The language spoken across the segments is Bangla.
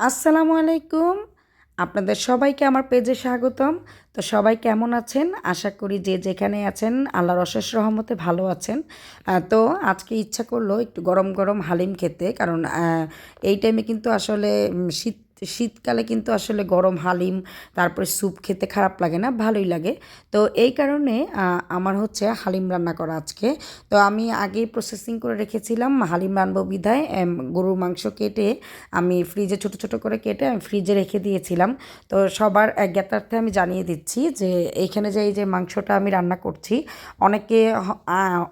আসসালামু আলাইকুম। আপনাদের সবাইকে আমার পেজে স্বাগতম। তো সবাই কেমন আছেন? আশা করি যে যেখানে আছেন আল্লাহর অশেষ রহমতে ভালো আছেন। তো আজকে ইচ্ছা করল একটু গরম গরম হালিম খেতে। কারণ এই টাইমে কিন্তু আসলে উম, শীত শীতকালে কিন্তু আসলে গরম হালিম, তারপরে স্যুপ খেতে খারাপ লাগে না, ভালোই লাগে। তো এই কারণে আমার হচ্ছে হালিম রান্না করা আজকে। তো আমি আগেই প্রসেসিং করে রেখেছিলাম, হালিম রানবো বিধায় গরুর মাংস কেটে আমি ফ্রিজে ছোট ছোট করে কেটে আমি ফ্রিজে রেখে দিয়েছিলাম। তো সবার জ্ঞাতার্থে আমি জানিয়ে দিচ্ছি যে এইখানে যে এই যে মাংসটা আমি রান্না করছি, অনেকে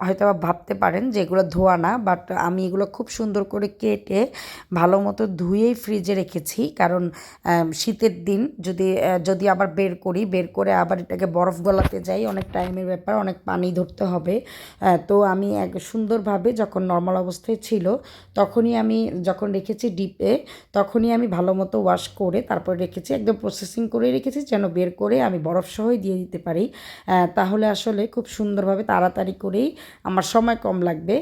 হয়তো ভাবতে পারেন যে এগুলো ধোয়া না, বাট আমি এগুলো খুব সুন্দর করে কেটে ভালো মতো ধুয়েই ফ্রিজে রেখেছি। কারণ শীতের দিন যদি যদি আবার বের করি, বের করে আবার এটাকে বরফ গলাতে যাই, অনেক টাইমের ব্যাপার, অনেক পানি ধরতে হবে। তো আমি এক সুন্দরভাবে যখন নর্মাল অবস্থায় ছিল, তখনই আমি যখন রেখেছি ডিপে তখনই আমি ভালো মতো ওয়াশ করে তারপর রেখেছি, একদম প্রসেসিং করে রেখেছি যেন বের করে আমি বরফ সহই দিয়ে দিতে পারি। তাহলে আসলে খুব সুন্দরভাবে তাড়াতাড়ি করেই আমার সময় কম লাগবে।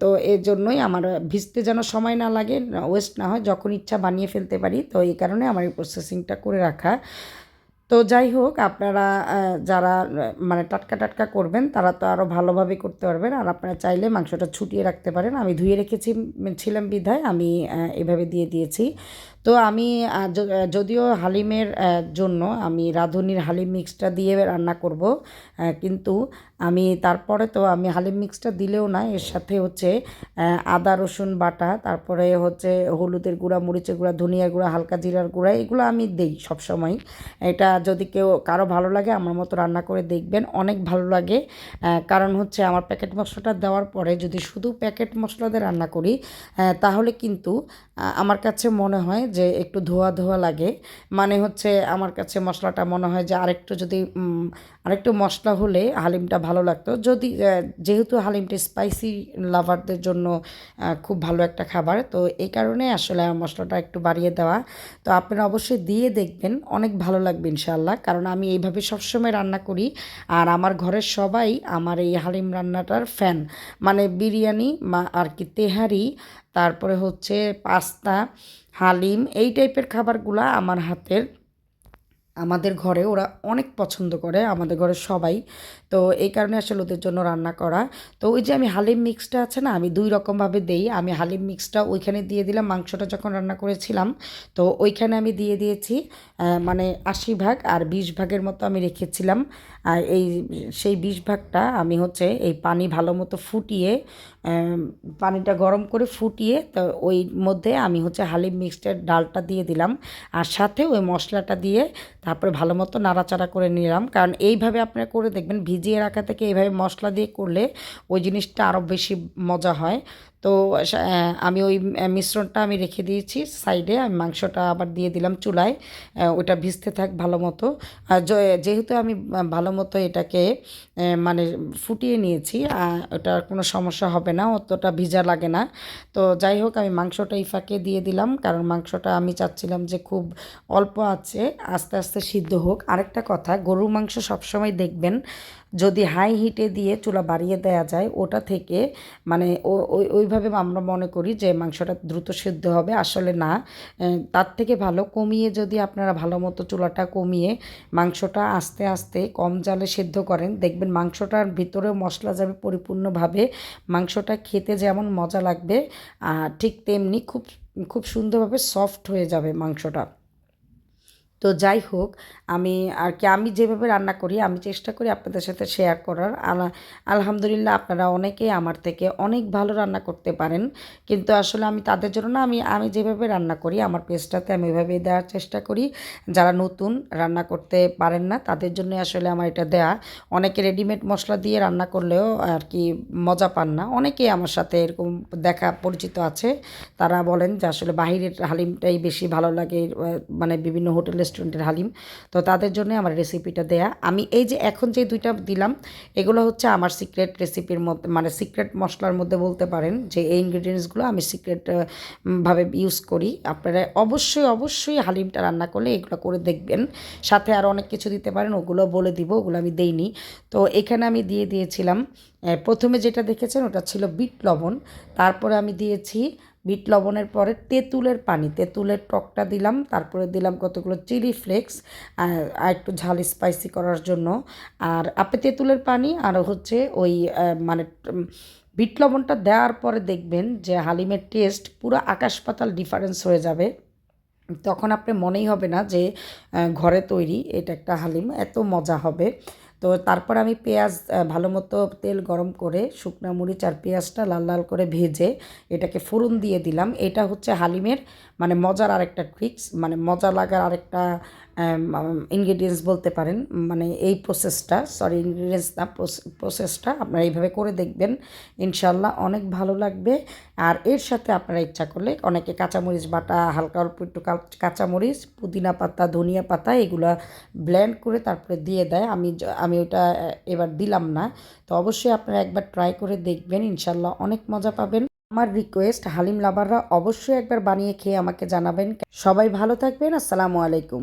তো এর জন্যই আমার, ভিজতে যেন সময় না লাগে ওয়েস্ট না হয়, যখন ইচ্ছা বানিয়ে ফেলতে পারি, তো এই কারণে আমার এই প্রসেসিংটা করে রাখা। তো যাই হোক, আপনারা যারা মানে টাটকা টাটকা করবেন, তারা তো আরও ভালোভাবে করতে পারবেন। আর আপনারা চাইলে মাংসটা ছুটিয়ে রাখতে পারেন। আমি ধুয়ে রেখেছি, ছিলাম বিধায়, আমি এভাবে দিয়ে দিয়েছি। তো আমি যদিও হালিমের জন্য আমি রাঁধুনির হালিম মিক্সটা দিয়ে রান্না করব কিন্তু আমি তারপরে তো আমি হালিম মিক্সটা দিলেও না, এর সাথে হচ্ছে আদা, রসুন বাটা, তারপরে হচ্ছে হলুদের গুঁড়া, মরিচের গুঁড়া, ধনিয়ার গুঁড়া, হালকা জিরার গুঁড়া, এগুলো আমি দেই সবসময়। এটা যদি কেউ, কারও ভালো লাগে আমার মতো রান্না করে দেখবেন, অনেক ভালো লাগে কারণ হচ্ছে আমার প্যাকেট মশলাটা দেওয়ার পরে যদি শুধু প্যাকেট মশলা দিয়ে রান্না করি তাহলে কিন্তু আমার কাছে মনে হয় যে একটু ধোয়া ধোয়া লাগে। মানে হচ্ছে আমার কাছে মশলাটা মনে হয় যে আরেকটু যদি আরেকটু মশলা হলে হালিমটা ভালো লাগতো। যদি যেহেতু হালিমটা স্পাইসি লাভারদের জন্য খুব ভালো একটা খাবার, তো এই কারণে আসলে আমার মশলাটা একটু বাড়িয়ে দেওয়া। তো আপনারা অবশ্যই দিয়ে দেখবেন, অনেক ভালো লাগবে ইনশাল্লাহ কারণ আমি এইভাবে সবসময় রান্না করি, আর আমার ঘরের সবাই আমার এই হালিম রান্নাটার ফ্যান মানে বিরিয়ানি আর কি তেহারি তারপরে হচ্ছে পাস্তা, হালিম, এই টাইপের খাবারগুলা আমার হাতের, আমাদের ঘরে ওরা অনেক পছন্দ করে, আমাদের ঘরে সবাই। তো এই কারণে আসলে ওদের জন্য রান্না করা। তো ওই যে আমি হালিম মিক্সটা আছে না, আমি দুই রকমভাবে দেই। আমি হালিম মিক্সটা ওইখানে দিয়ে দিলাম, মাংসটা যখন রান্না করেছিলাম, তো ওইখানে আমি দিয়ে দিয়েছি মানে আশি ভাগ আর বিশ ভাগের মতো আমি রেখেছিলাম। আর এই সেই বিশ ভাগটা আমি হচ্ছে এই পানি ভালো মতো ফুটিয়ে পানিটা গরম করে ফুটিয়ে, তো ওই মধ্যে আমি হচ্ছে হালিম মিক্সটার ডালটা দিয়ে দিলাম। আর সাথে ওই মশলাটা দিয়ে তারপরে ভালো মতো নাড়াচাড়া করে নিলাম। কারণ এইভাবে আপনারা করে দেখবেন ভিজিয়ে রাখা থেকে এভাবে মশলা দিয়ে করলে ওই জিনিসটা আরও বেশি মজা হয়। তো আমি ওই মিশ্রণটা আমি রেখে দিয়েছি সাইডে। আমি মাংসটা আবার দিয়ে দিলাম চুলায়। ওটা ভিজতে থাক ভালো মতো। যেহেতু আমি ভালো মতো এটাকে মানে ফুটিয়ে নিয়েছি ওটার কোনো সমস্যা হবে না, অতটা ভিজা লাগে না। তো যাই হোক, আমি মাংসটা এই ফাঁকে দিয়ে দিলাম। কারণ মাংসটা আমি চাচ্ছিলাম যে খুব অল্প আছে, আস্তে আস্তে সিদ্ধ হোক। আরেকটা কথা, গরুর মাংস সবসময় দেখবেন, যদি হাই হিটে দিয়ে চুলা বাড়িয়ে দেওয়া যায়, ওটা থেকে মানে ওই ওইভাবে আমরা মনে করি যে মাংসটা দ্রুত সেদ্ধ হবে, আসলে না। তার থেকে ভালো কমিয়ে যদি আপনারা ভালো মতো চুলাটা কমিয়ে মাংসটা আস্তে আস্তে কম জালে সেদ্ধ করেন, দেখবেন মাংসটার ভিতরেও মশলা যাবে পরিপূর্ণভাবে। মাংসটা খেতে যেমন মজা লাগবে ঠিক তেমনি খুব খুব সুন্দরভাবে সফট হয়ে যাবে মাংসটা। তো যাই হোক, আমি আর কি, আমি যেভাবে রান্না করি, আমি চেষ্টা করি আপনাদের সাথে শেয়ার করার। আলা- আলহামদুলিল্লাহ আপনারা অনেকেই আমার থেকে অনেক ভালো রান্না করতে পারেন। কিন্তু আসলে আমি তাদের জন্য না, আমি আমি যেভাবে রান্না করি, আমার পেজটাতে আমি এভাবে দেওয়ার চেষ্টা করি। যারা নতুন রান্না করতে পারেন না, তাদের জন্য আসলে আমার এটা দেয়া। অনেকে রেডিমেড মশলা দিয়ে রান্না করলেও আর কি মজা পান না। অনেকেই আমার সাথে এরকম দেখা পরিচিত আছে। তারা বলেন যে আসলে বাহিরের হালিমটাই বেশি ভালো লাগে মানে বিভিন্ন হোটেল রেস্টুরেন্টের হালিম। তো তাদের জন্য আমার রেসিপিটা দেয়া। আমি এই যে এখন যে দুইটা দিলাম, এগুলো হচ্ছে আমার সিক্রেট রেসিপির মধ্যে মানে সিক্রেট মশলার মধ্যে বলতে পারেন যে এই ইনগ্রিডিয়েন্টসগুলো আমি সিক্রেট ভাবে ইউজ করি। আপনারা অবশ্যই অবশ্যই হালিমটা রান্না করলে এগুলো করে দেখবেন। সাথে আর অনেক কিছু দিতে পারেন, ওগুলো বলে দিব, ওগুলো আমি দেইনি। তো এখানে আমি দিয়ে দিয়েছিলাম প্রথমে যেটা দেখেছেন ওটা ছিল বিট লবণ। তারপরে আমি দিয়েছি বিট লবণের পরে তেঁতুলের পানি, তেঁতুলের টকটা দিলাম, তারপরে দিলাম কতগুলো চিলি ফ্লেক্স, আর একটু ঝাল স্পাইসি করার জন্য। আর আপে তেঁতুলের পানি, আর হচ্ছে ওই মানে বিট লবণটা দেওয়ার পরে দেখবেন যে হালিমের টেস্ট পুরো আকাশ পাতাল ডিফারেন্স হয়ে যাবে। তখন আপনি মনেই হবে না যে ঘরে তৈরি এটা একটা হালিম, এত মজা হবে। তো তারপর আমি পেঁয়াজ ভালো মতো তেল গরম করে শুকনা মরিচ আর পেঁয়াজটা লাল লাল করে ভেজে এটাকে ফোড়ন দিয়ে দিলাম। এটা হচ্ছে হালিমের মানে মজার আরেকটা ট্রিক্স মানে মজা লাগার আরেকটা ইনগ্রেডিয়েন্টস বলতে পারেন মানে এই প্রসেসটা সরি ইনগ্রেডিয়েন্টস না প্রসেসটা আপনারা এইভাবে করে দেখবেন ইনশাল্লাহ অনেক ভালো লাগবে। আর এর সাথে আপনারা ইচ্ছা করলে অনেকে কাঁচামরিচ বাটা, হালকা অল্প একটু কাঁচামরিচ, পুদিনা পাতা, ধনিয়া পাতা, এগুলো ব্লেন্ড করে তারপরে দিয়ে দেয়। আমি আমি ওটা এবার দিলাম না। তো অবশ্যই আপনারা একবার ট্রাই করে দেখবেন ইনশাল্লাহ অনেক মজা পাবেন। আমার রিকোয়েস্ট হালিম লাভাররা অবশ্যই একবার বানিয়ে খেয়ে আমাকে জানাবেন। সবাই ভালো থাকবেন, আসসালামু আলাইকুম।